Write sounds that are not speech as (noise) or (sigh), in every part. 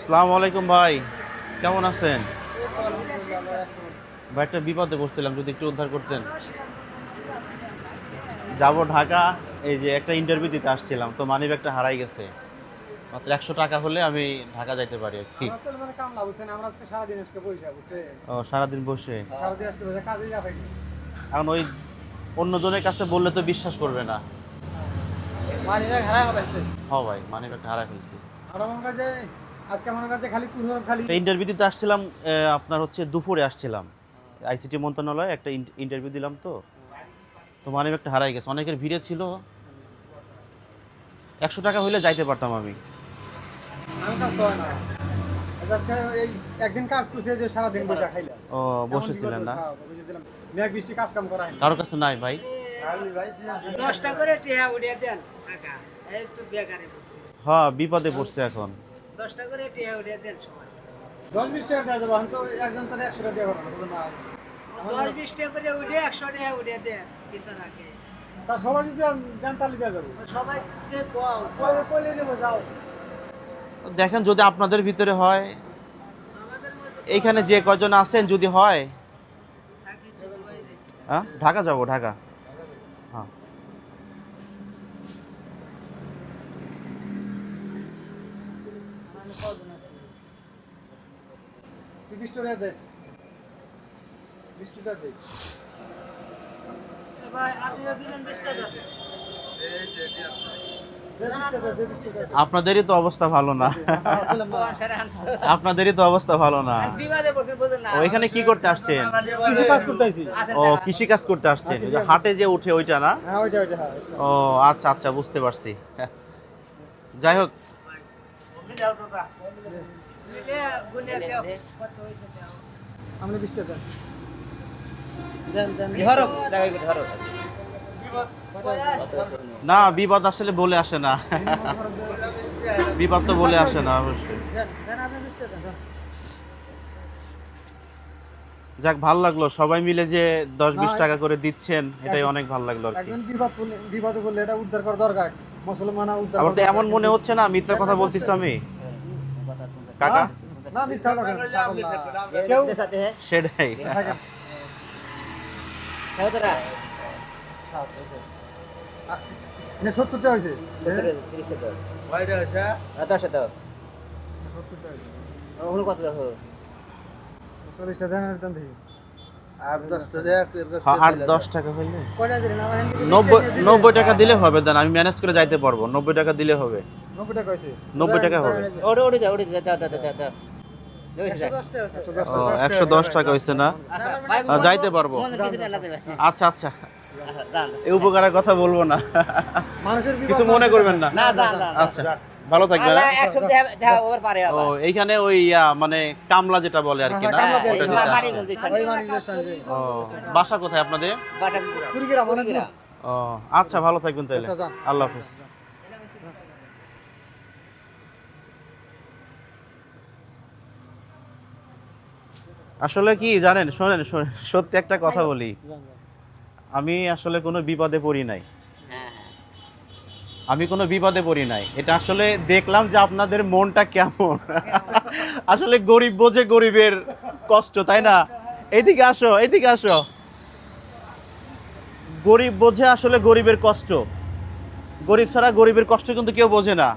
আসসালামু আলাইকুম ভাই। কেমন আছেন? ভাই একটা বিপদে পড়ছিলাম যদি একটু উদ্ধার করতেন। যাব ঢাকা এই যে একটা ইন্টারভিউ দিতে আসছিলাম তো মানি ব্যাগটা হারাই গেছে। মাত্র একশো টাকা হলে আমি ঢাকা যাইতে পারি আর কি। মানে ও সারাদিন বসে? এখন ওই অন্যজনের কাছে বললে তো বিশ্বাস করবে না। মানিরা খারাপ হবে হ ভাই মানি ব্যাগটা হারাই ফেলছি। আজকে আমার কাছে খালি কুরহর খালি ইন্টারভিউ আসছিলাম আপনার হচ্ছে দুপুরে আসছিলাম। আইসিটি মন্ত্রণালয়ে একটা ইন্টারভিউ দিলাম তো। তো মানে একটা হারাই গেছে। অনেকের ভিড়ে ছিল। একশো টাকা হইলে যাইতে পারতাম আমি। আমি কাজ করে না। আজকে এই একদিন কাজ করছে যে সারাদিন বসে খাইলাম। ও বসেছিলেন না। বুঝেছিলাম মেঘ বৃষ্টি কাজ কাম করা কারোর কাছে নাই ভাই। দশটা করে টিহা উড়িয়ে দেন টাকা এই তো বেকারে হ্যাঁ বিপদে পড়ছে এখন। দশটা করে দেন দশ বিশ টাকা দেওয়া যাবে তো একজন তো একশো টাকা দেওয়া পারব না দশ বিশ টাকা করে উঠে একশো টাকা উড়িয়ে দেন বিছানাকে তা সবাই যদি দেন তাহলে দেওয়া যাবে। সবাইকে কোয়াও নেব যাও। দেখেন যদি আপনাদের ভিতরে হয় এইখানে যে কয়জন আছেন যদি হয়। হ্যাঁ? ঢাকা যাব ঢাকা হ্যাঁ তুই বিশ টাকা দে বিশ টাকা দে ভাই আপনিও দিলেন বিশ টাকা দে বিশ দে দে আপনাদেরই তো অবস্থা ভালো না। আপনাদেরই তো অবস্থা ভালো না। বিবাদে বসে বোঝেন না। ও এখানে কি করতে আসছেন? কৃষি কাজ করতে আইছি। ও কৃষি কাজ করতে আসছেন। হাটে যে উঠে ওইটা না? হ্যাঁ হ্যাঁ ও আচ্ছা আচ্ছা বুঝতে পারছি। যাই হোক দাও বিশ টাকা। না বিপদ আসলে বলে আসে না। বিপদ তো বলে আসে না অবশ্যই। যাক ভালো লাগল। সবাই মিলে যে দশ বিশ টাকা করে দিচ্ছেন এটাই অনেক ভালো লাগল আর কি। একজন বিপদ বিপদে পড়লে এটা উদ্ধার করা দরকার। মুসলমান উদ্ধার আমার তো এমন মনে হচ্ছে না মিথ্যা কথা বলছিস আমি। কাকা? না, না মিথ্যা কথা কেউ হ্যাঁ সেটাই না, সত্তরটা হয়েছে। দশ সত্তরটা কত দেখো? চল্লিশটা দেন দেখি। আট দশ টাকা হ্যাঁ, হইলে? নব্বই নব্বই টাকা দিলে হবে দেন আমি ম্যানেজ করে যাইতে পারব। নব্বই টাকা দিলে হবে। নব্বই টাকা হবে। একশো দশ টাকা হয়েছে। না? যাইতে পারব। আচ্ছা আচ্ছা। এই উপকারের কথা বলব না। কিছু মনে করবেন না। আচ্ছা। ভালো থাকবেন হ্যাঁ? একশো দেখা ওভার পারে ও এইখানে ওই মানে কামলা যেটা বলে আর কি হ্যাঁ, না? হ্যাঁ, বাসা কোথায় আপনাদের? ও আচ্ছা ভালো থাকবেন তাহলে। আচ্ছা, আল্লাহ হাফিজ। আসলে কি জানেন শোনেন শোনেন সত্যি একটা কথা বলি। আমি আসলে কোনো বিপদে পড়ি নাই। আমি কোনো বিপদে পড়ি নাই। এটা আসলে দেখলাম যে আপনাদের মনটা কেমন। আসলে গরিব বোঝে গরিবের কষ্ট তাই না? এইদিকে আসো এইদিকে আসো। গরিব বোঝে আসলে গরিবের কষ্ট। গরিব ছাড়া গরিবের কষ্ট কিন্তু কেউ বোঝে না।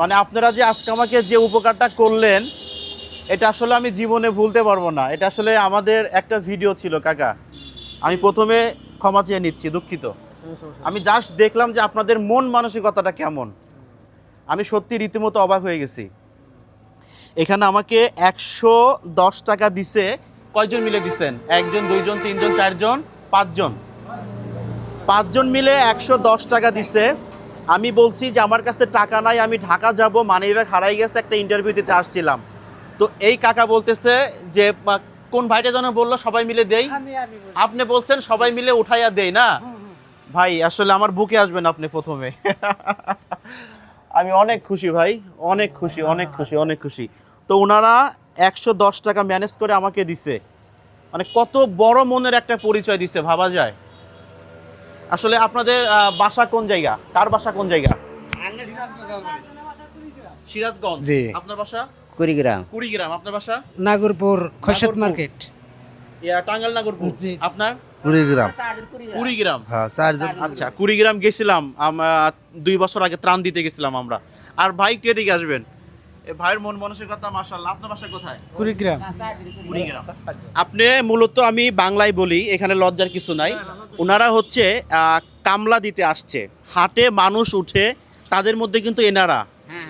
মানে আপনারা যে আজকে আমাকে যে উপকারটা করলেন এটা আসলে আমি জীবনে ভুলতে পারব না। এটা আসলে আমাদের একটা ভিডিও ছিল কাকা। আমি প্রথমে ক্ষমা চেয়ে নিচ্ছি দুঃখিত। আমি জাস্ট দেখলাম যে আপনাদের মন মানসিকতাটা কেমন। আমি সত্যি রীতিমতো অবাক হয়ে গেছি। এখানে আমাকে একশো দশ টাকা দিছে কয়জন মিলে দিছেন? একজন দুইজন তিনজন চারজন পাঁচজন। পাঁচজন মিলে একশো দশ টাকা দিছে। আমি বলছি যে আমার কাছে টাকা নাই আমি ঢাকা যাব। মানি ব্যাগ হারাই গেছে একটা ইন্টারভিউ দিতে আসছিলাম। তো এই কাকা বলতেছে যে কোন ভাইটা যেন বলল সবাই মিলে দেই? আপনি বলছেন সবাই মিলে উঠাইয়া দেই না? ভাই আসলে আমার বুকে আসবেন আপনি প্রথমে। (laughs) আমি অনেক খুশি ভাই অনেক খুশি অনেক খুশি অনেক খুশি। তো ওনারা একশো দশ টাকা ম্যানেজ করে আমাকে দিছে। মানে কত বড় মনের একটা পরিচয় দিছে ভাবা যায়? আসলে আপনাদের বাসা কোন জায়গা? কার বাসা কোন জায়গা? সিরাজগঞ্জ। জি। আপনার বাসা? কুড়িগ্রাম। কুড়িগ্রাম। আপনার বাসা? নাগরপুর নাগরপুর। মার্কেট। ইয়া টাঙ্গাল নাগরপুর। জি। আপনার? কুড়িগ্রাম। কুড়িগ্রাম? হ্যাঁ চারজন আচ্ছা কুড়িগ্রাম গেছিলাম দুই বছর আগে ত্রাণ দিতে গেছিলাম আমরা। আর ভাই কে দিকে আসবেন। ভাইয়ের মন মানসিকতা মাশাআল্লাহ আপনার বাসা কোথায়? কুড়িগ্রাম। কুড়িগ্রাম। আপনি মূলত আমি বাংলায় বলি এখানে লজ্জার কিছু নাই। ওনারা হচ্ছে আহ, কামলা দিতে আসছে। হাটে মানুষ উঠে তাদের মধ্যে কিন্তু এনারা।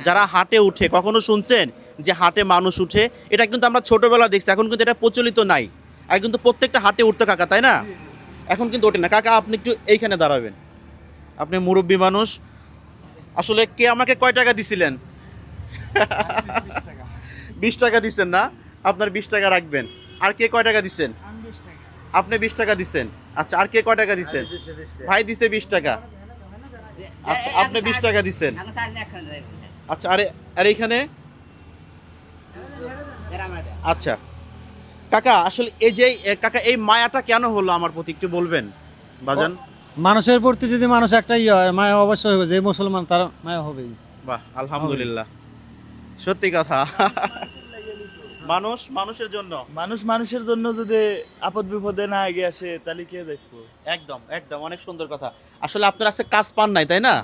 যারা হাটে উঠে কখনো শুনছেন যে হাটে মানুষ উঠে? এটা কিন্তু আমরা ছোটবেলা দেখছি এখন কিন্তু এটা প্রচলিত নাই। আর কিন্তু প্রত্যেকটা হাটে উঠতো কাকা তাই না? এখন কিন্তু ওঠে না। কাকা আপনি একটু এইখানে দাঁড়াবেন। আপনি মুরব্বী মানুষ। আসলে কে আমাকে কয় টাকা দিছিলেন? (laughs) বিশ টাকা দিচ্ছেন না? আপনার বিশ টাকা রাখবেন। আর কে কয় টাকা দিচ্ছেন আপনি বিশ টাকা দিচ্ছেন আচ্ছা আর কে কয় টাকা দিচ্ছেন ভাই দিছে বিশ টাকা। আচ্ছা আপনি বিশ টাকা দিচ্ছেন আচ্ছা আরে আর এইখানে? আচ্ছা। কাকা আসলে এই যে কাকা এই মায়াটা কেন হলো আমার প্রতি? একটু বলবেন বাজান। মানুষের প্রতি যদি মানুষ একটা ইয়ে হয় মায়া অবশ্যই হবে। যে মুসলমান তার মায়া হবেই। বাহ আলহামদুলিল্লাহ। সত্যি কথা। মানুষ মানুষের জন্য। মানুষ মানুষের জন্য যদি আপদ বিপদে না এগিয়ে আসে তাহলে কে দেখব? একদম একদম অনেক সুন্দর কথা। আসলে আপনার আজকে কাজ পান নাই তাই না?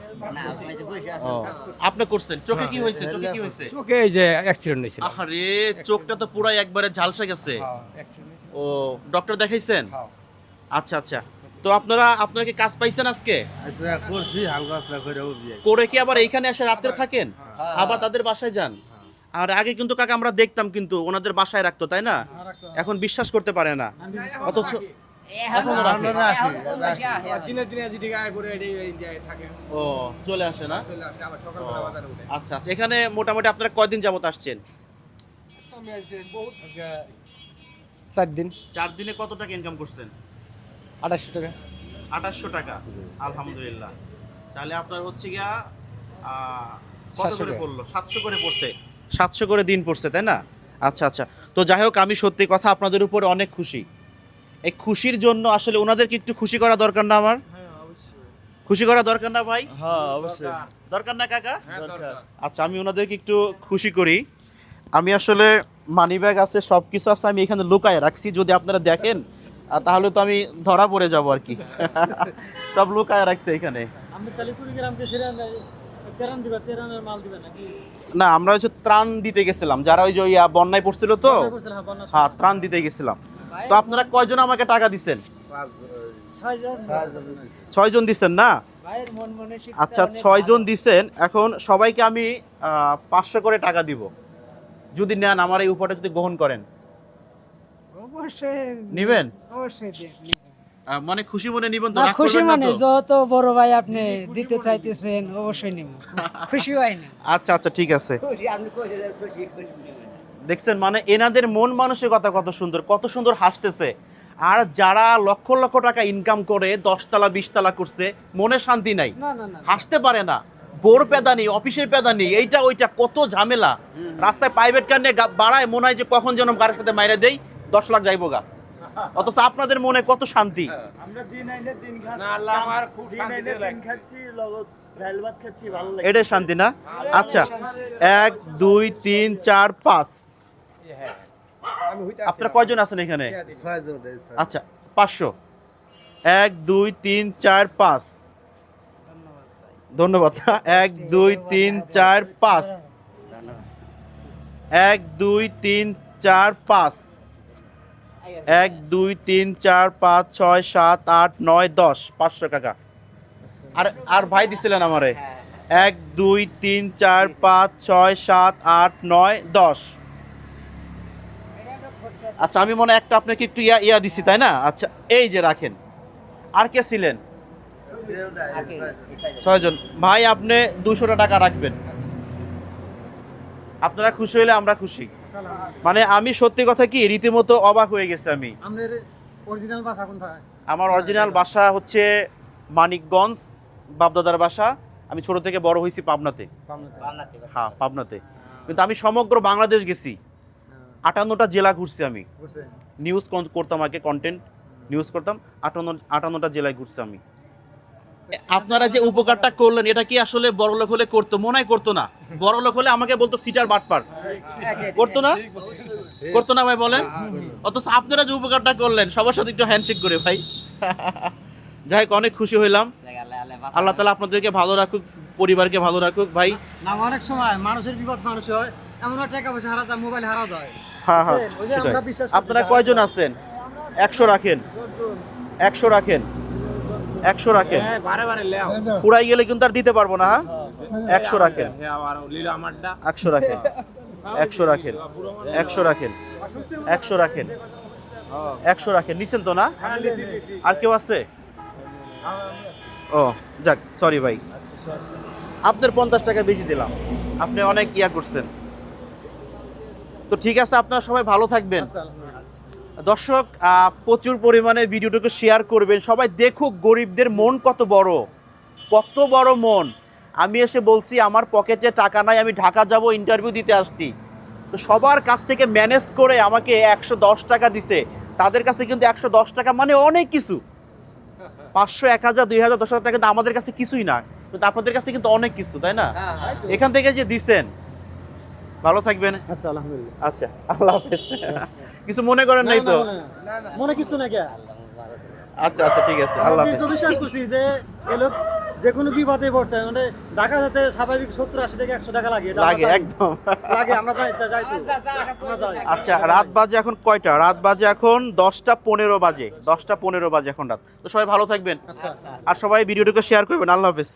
আপনি করছেন। চোখে কি হয়েছে? চোখে কি হয়েছে? চোখে এই যে অ্যাক্সিডেন্ট হয়েছিল। আরে চোখটা তো পুরাই একবারে ঝালসে গেছে। ও ডক্টর দেখাইছেন? আচ্ছা আচ্ছা। তো আপনারা আপনারা কি কাজ পাইছেন আজকে? আচ্ছা করছি হালকা হালকা করে করে কি আবার এইখানে এসে রাতে থাকেন? আবার তাদের বাসায় যান? আর আগে কিন্তু কাকা আমরা দেখতাম কিন্তু ওনাদের বাসায় রাখতো তাই না? এখন বিশ্বাস করতে পারে না। অথচ এখনও রাখে। দিনে দিনে যদি গায়ে করে থাকে। ও চলে আসে না? চলে আসে আবার সকাল ও, আচ্ছা আচ্ছা এখানে মোটামুটি আপনারা কয়দিন যাবত আসছেন? চার দিন। চার দিনে কত টাকা ইনকাম করছেন? আঠাশশো টাকা। আঠাশশো টাকা আলহামদুলিল্লাহ। তাহলে আপনার হচ্ছে গিয়া কত করে পড়ল? সাতশো করে পড়ছে। সাতশো করে দিন পড়ছে তাই না? আচ্ছা আচ্ছা। তো যাই হোক আমি সত্যি কথা আপনাদের উপরে অনেক খুশি। এই খুশির জন্য আসলে ওনাদেরকে একটু খুশি করা দরকার না আমার? খুশি করা দরকার না ভাই? হ্যাঁ অবশ্যই। দরকার না কাকা? দরকার। আচ্ছা আমি ওনাদেরকে একটু খুশি করি। আমি আসলে মানি ব্যাগ আছে সব কিছু আছে আমি এখানে লুকায় রাখছি। যদি আপনারা দেখেন তাহলে তো আমি ধরা পড়ে যাব আর কি। (laughs) সব লুকায় রাখছে এখানে। না আমরা হচ্ছে ত্রাণ দিতে গেছিলাম। যারা ওই যে ওই, বন্যায় পড়ছিল তো? হ্যাঁ হ্যাঁ ত্রাণ দিতে গেছিলাম। তো আপনারা কয়জন আমাকে টাকা দিচ্ছেন ছয়জন। দিচ্ছেন না? মন আচ্ছা ছয়জন দিচ্ছেন এখন সবাইকে আমি পাঁচশো করে টাকা দিব। যদি নেন আমার এই উপরটা যদি গ্রহণ করেন। অবশ্যই। নিবেন? অবশ্যই মানে খুশি মনে নিবেন তো? না খুশি মানে? যত বড় ভাই আপনি দিতে চাইতেছেন অবশ্যই নিব। খুশি হয় না। (laughs) আচ্ছা আচ্ছা ঠিক আছে। খুশি আপনি খুশি খুশি খুশি দেখছেন মানে এনাদের মন মানসিকতা কত সুন্দর কত সুন্দর হাসতেছে। আর যারা লক্ষ লক্ষ টাকা ইনকাম করে দশতলা বিশতলা করছে মনে শান্তি নাই। না না না হাসতে পারে না। বোর পেদানি অফিসের পেদানি এইটা ওইটা কত ঝামেলা। রাস্তায় প্রাইভেট কার নিয়ে বাড়ায় মনে হয় যে কখন যেন কারের সাথে মাইরে দেই দশ লাখ যাইবো গা। অথচ আপনাদের মনে কত শান্তি? আমরা দিন আইনে দিন খাচ্ছি। আল্লাহ আমার খুব দিন দিন খাচ্ছি লগত ডাল ভাত খাচ্ছি ভালো লাগে। এটাই শান্তি না? আচ্ছা এক দুই তিন চার পাঁচ। আমি হইতে আপনারা কয়জন আছেন এখানে। আচ্ছা পাঁচশো। এক দুই তিন চার পাঁচ। ধন্যবাদ। এক দুই তিন চার পাঁচ। এক দুই তিন চার পাঁচ। এক, দুই, তিন, চার, পাঁচ, ছয়, সাত, আট, নয়, দশ, পাঁচশো টাকা। আর আর ভাই দিছিলেন আমারে। এক, দুই, তিন, চার, পাঁচ, ছয়, সাত, আট, নয়, দশ। আচ্ছা আমি মনে একটা আপনাকে একটু ইয়া ইয়া দিছি, তাই না? আচ্ছা এই যে রাখেন। আর কে ছিলেন। ছয়জন। ভাই, আপনি দুশোটা টাকা রাখবেন। আপনারা খুশি হলে আমরা খুশি। মানে আমি সত্যি কথা কি রীতিমতো অবাক হয়ে গেছে আমি। আমাদের অরিজিনাল ভাষা কোনথায়? আমার অরিজিনাল বাসা হচ্ছে মানিকগঞ্জ বাপদাদার বাসা। আমি ছোট থেকে বড় হয়েছি পাবনাতে। পাবনাতে। হ্যাঁ পাবনাতে। কিন্তু আমি সমগ্র বাংলাদেশ গেছি। আটান্নটা জেলা ঘুরছি আমি। নিউজ করতাম আগে কন্টেন্ট নিউজ করতাম। আটান্ন আটান্নটা জেলায় ঘুরছি আমি। আপনারা যে উপকারটা করলেন এটা কি আসলে বড় লোক হলে করতো? মনে হয় করতো না। বড় লোক হলে আমাকে বলতো সিটার বাটপার। করতো না? করতো না ভাই বলেন? অথচ আপনারা যে উপকারটা করলেন সবার সাথে একটু হ্যান্ডশেক করে ভাই। যাই হোক অনেক খুশি হইলাম। আল্লাহ তালা আপনাদেরকে ভালো রাখুক পরিবারকে ভালো রাখুক ভাই। না অনেক সময় মানুষের বিপদ মানুষ হয় এমন টাকা পয়সা হারা যায় মোবাইল হারা যায়। হ্যাঁ হ্যাঁ আপনারা কয়জন আছেন? একশো রাখেন। একশো রাখেন। একশো রাখেন। বারে পুরাই গেলে কিন্তু আর দিতে পারব না হ্যাঁ? একশো রাখেন। একশো রাখেন। একশো রাখেন। একশো রাখেন। একশো রাখেন। একশো রাখেন। নিছেন তো না? আর কেউ আছে? ও যাক সরি ভাই। আপনার পঞ্চাশ টাকা বেশি দিলাম। আপনি অনেক ইয়া করছেন। তো ঠিক আছে আপনারা সবাই ভালো থাকবেন। দর্শক প্রচুর পরিমাণে ভিডিওটাকে শেয়ার করবেন। সবাই দেখুক গরিবদের মন কত বড়। কত বড় মন। আমি এসে বলছি আমার পকেটে টাকা নাই আমি ঢাকা যাব ইন্টারভিউ দিতে আসছি। তো সবার কাছ থেকে ম্যানেজ করে আমাকে একশো দশ টাকা দিছে। তাদের কাছে কিন্তু একশো দশ টাকা মানে অনেক কিছু। পাঁচশো এক হাজার দুই হাজার দশ হাজার টাকা কিন্তু আমাদের কাছে কিছুই না। কিন্তু আপনাদের কাছে কিন্তু অনেক কিছু তাই না? এখান থেকে যে দিছেন। ভালো থাকবেন। আচ্ছা আলহামদুলিল্লাহ। আচ্ছা আল্লাহ হাফেজ। কিছু মনে করেন নাই তো? না, না, না। মনে কিছু না কে আচ্ছা আচ্ছা ঠিক আছে আল্লাহ দীর্ঘ হাফেজ। বিশ্বাস করছি যে এ লোক যে কোনো বিপদে পড়ছে মানে ঢাকা যেতে স্বাভাবিক সত্তর আশি টাকা একশো টাকা লাগে এটা লাগে একদম। লাগে আমরা যাই তা যাই তো। যাই। আচ্ছা রাত বাজে এখন কয়টা? রাত বাজে এখন দশটা পনেরো বাজে দশটা পনেরো বাজে এখন রাত। তো সবাই ভালো থাকবেন। আর সবাই ভিডিওটাকে শেয়ার করবেন। আল্লাহ হাফেজ।